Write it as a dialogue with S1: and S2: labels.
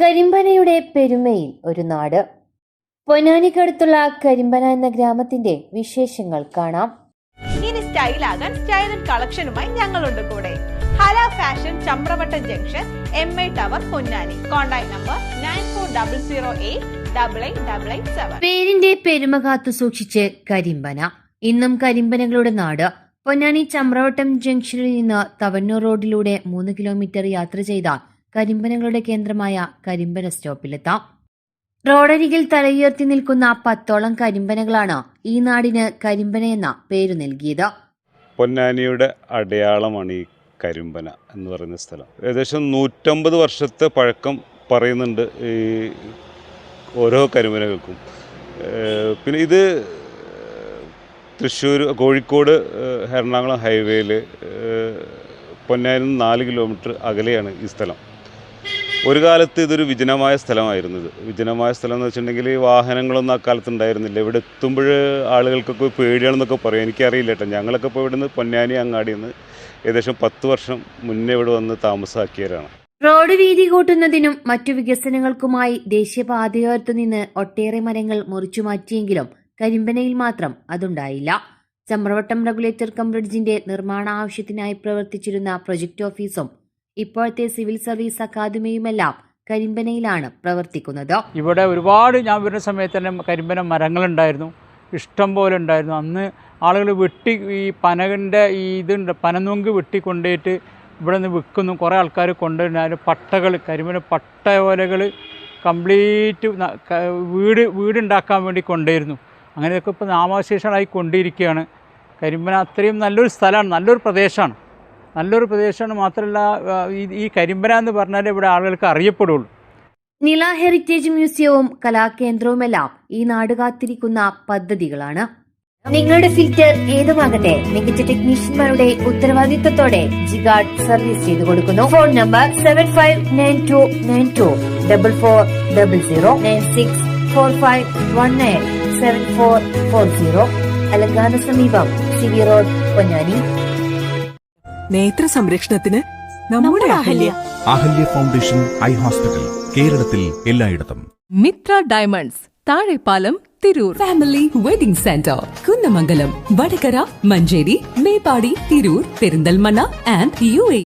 S1: കരിമ്പനയുടെ പെരുമയിൽ ഒരു നാട്. പൊന്നാനിക്കടുത്തുള്ള കരിമ്പന എന്ന ഗ്രാമത്തിന്റെ വിശേഷങ്ങൾ കാണാം.
S2: ഇനി സ്റ്റൈലാകാൻ ആൻഡ് കളക്ഷനുമായി ഞങ്ങളുണ്ട് കൂടെ. Hala fashion Chamravattam junction M I tower Ponnani. Contact number nine four double zero eight double eight double eight seven.
S1: പേരിന്റെ പെരുമ കാത്തു സൂക്ഷിച്ച് കരിമ്പന. ഇന്നും കരിമ്പനകളുടെ നാട്. പൊന്നാനി ചമ്രവട്ടം ജംഗ്ഷനിൽ നിന്ന് തവന്നൂർ റോഡിലൂടെ മൂന്ന് കിലോമീറ്റർ യാത്ര ചെയ്താൽ കരിമ്പനകളുടെ കേന്ദ്രമായ കരിമ്പന സ്റ്റോപ്പിലെത്താം. റോഡരികിൽ തലയുയർത്തി നിൽക്കുന്ന പത്തോളം കരിമ്പനകളാണ് ഈ നാടിന് കരിമ്പന എന്ന പേരു നൽകിയത്.
S3: പൊന്നാനിയുടെ അടയാളമാണ് ഈ കരിമ്പന എന്ന് പറയുന്ന സ്ഥലം. ഏകദേശം നൂറ്റമ്പത് വർഷത്തെ പഴക്കം പറയുന്നുണ്ട് ഈ ഓരോ കരിമ്പനകൾക്കും. പിന്നെ ഇത് തൃശ്ശൂർ കോഴിക്കോട് എറണാകുളം ഹൈവേയിൽ പൊന്നാനിൽ നിന്ന് നാല് കിലോമീറ്റർ അകലെയാണ് ഈ സ്ഥലം. ഒരു കാലത്ത് ഇതൊരു വിജനമായ സ്ഥലമായിരുന്നു ഇത്. വിജനമായ സ്ഥലം എന്ന് വെച്ചിട്ടുണ്ടെങ്കിൽ വാഹനങ്ങളൊന്നും അക്കാലത്ത് കാലത്ത് ഉണ്ടായിരുന്നില്ല. ഇവിടെ എത്തുമ്പോൾ ആളുകൾക്കൊക്കെ പേടിയാണെന്നൊക്കെ പറയും. എനിക്കറിയില്ല കേട്ടോ. ഞങ്ങളൊക്കെ ഇപ്പോൾ ഇവിടുന്ന് പൊന്നാനി അങ്ങാടിയിൽ നിന്ന് ഏകദേശം പത്ത് വർഷം മുന്നേ ഇവിടെ വന്ന് താമസാക്കിയവരാണ്.
S1: റോഡ് വീതി കൂട്ടുന്നതിനും മറ്റു വികസനങ്ങൾക്കുമായി ദേശീയപാതയോരത്തു നിന്ന് ഒട്ടേറെ മരങ്ങൾ മുറിച്ചു മാറ്റിയെങ്കിലും കരിമ്പനയിൽ മാത്രം അതുണ്ടായില്ല. ചമ്രവട്ടം റെഗുലേറ്റർ കം ബ്രിഡ്ജിന്റെ നിർമ്മാണ ആവശ്യത്തിനായി പ്രവർത്തിച്ചിരുന്ന പ്രൊജക്ട് ഓഫീസും ഇപ്പോഴത്തെ സിവിൽ സർവീസ് അക്കാദമിയുമെല്ലാം കരിമ്പനയിലാണ് പ്രവർത്തിക്കുന്നത്.
S4: ഇവിടെ ഒരുപാട് ഞാൻ വരുന്ന സമയത്ത് തന്നെ കരിമ്പന മരങ്ങളുണ്ടായിരുന്നു. ഇഷ്ടം പോലെ ഉണ്ടായിരുന്നു. അന്ന് ആളുകൾ വെട്ടി ഈ പനകിന്റെ ഈ ഇതുണ്ട് പനനൊങ്ക് വെട്ടി കൊണ്ടുപോയിട്ട് ഇവിടെ നിന്ന് വിൽക്കുന്നു. കുറേ ആൾക്കാർ കൊണ്ടുവരുന്ന. പട്ടകൾ കരിമ്പന പട്ട ഓലകൾ കംപ്ലീറ്റ് വീട് വീടുണ്ടാക്കാൻ വേണ്ടി കൊണ്ടുവരുന്നു. അങ്ങനെയൊക്കെ ഇപ്പോൾ നാമാവശേഷങ്ങളായി കൊണ്ടിരിക്കുകയാണ്. കരിമ്പന അത്രയും നല്ലൊരു സ്ഥലമാണ് നല്ലൊരു പ്രദേശമാണ്. നല്ലൊരു പ്രദേശമാണ് മാത്രമല്ല ഈ- കരിമ്പന എന്ന് പറഞ്ഞാൽ ഇവിടെ ആളുകൾക്ക് അറിയപ്പെടുള്ളൂ.
S1: നില ഹെറിറ്റേജ് മ്യൂസിയവും കലാകേന്ദ്രവുമെല്ലാം ഈ നാട് കാത്തിരിക്കുന്ന പദ്ധതികളാണ്. നിങ്ങളുടെ ഫിൽറ്റർ ഏതുമാകട്ടെ മികച്ച ടെക്നീഷ്യന്മാരുടെ ഉത്തരവാദിത്തത്തോടെ ജിഗാർഡ് സർവീസ് ചെയ്തു കൊടുക്കുന്നു. Phone number seven five nine two nine two double four double zero nine six four five one nine seven four four zero അലങ്കാന സമീപം സിവി റോഡ് പൊന്നാനി.
S5: നേത്ര സംരക്ഷണത്തിന് നമ്മുടെ Ahalya.
S6: Ahalya foundation eye hospital കേരളത്തിൽ എല്ലായിടത്തും.
S7: Mithra diamonds Thazhepalam Tirur.
S5: Family wedding centre Kunnamangalam Vadakara Manjeri Meppadi Tirur Perinthalmanna and U A.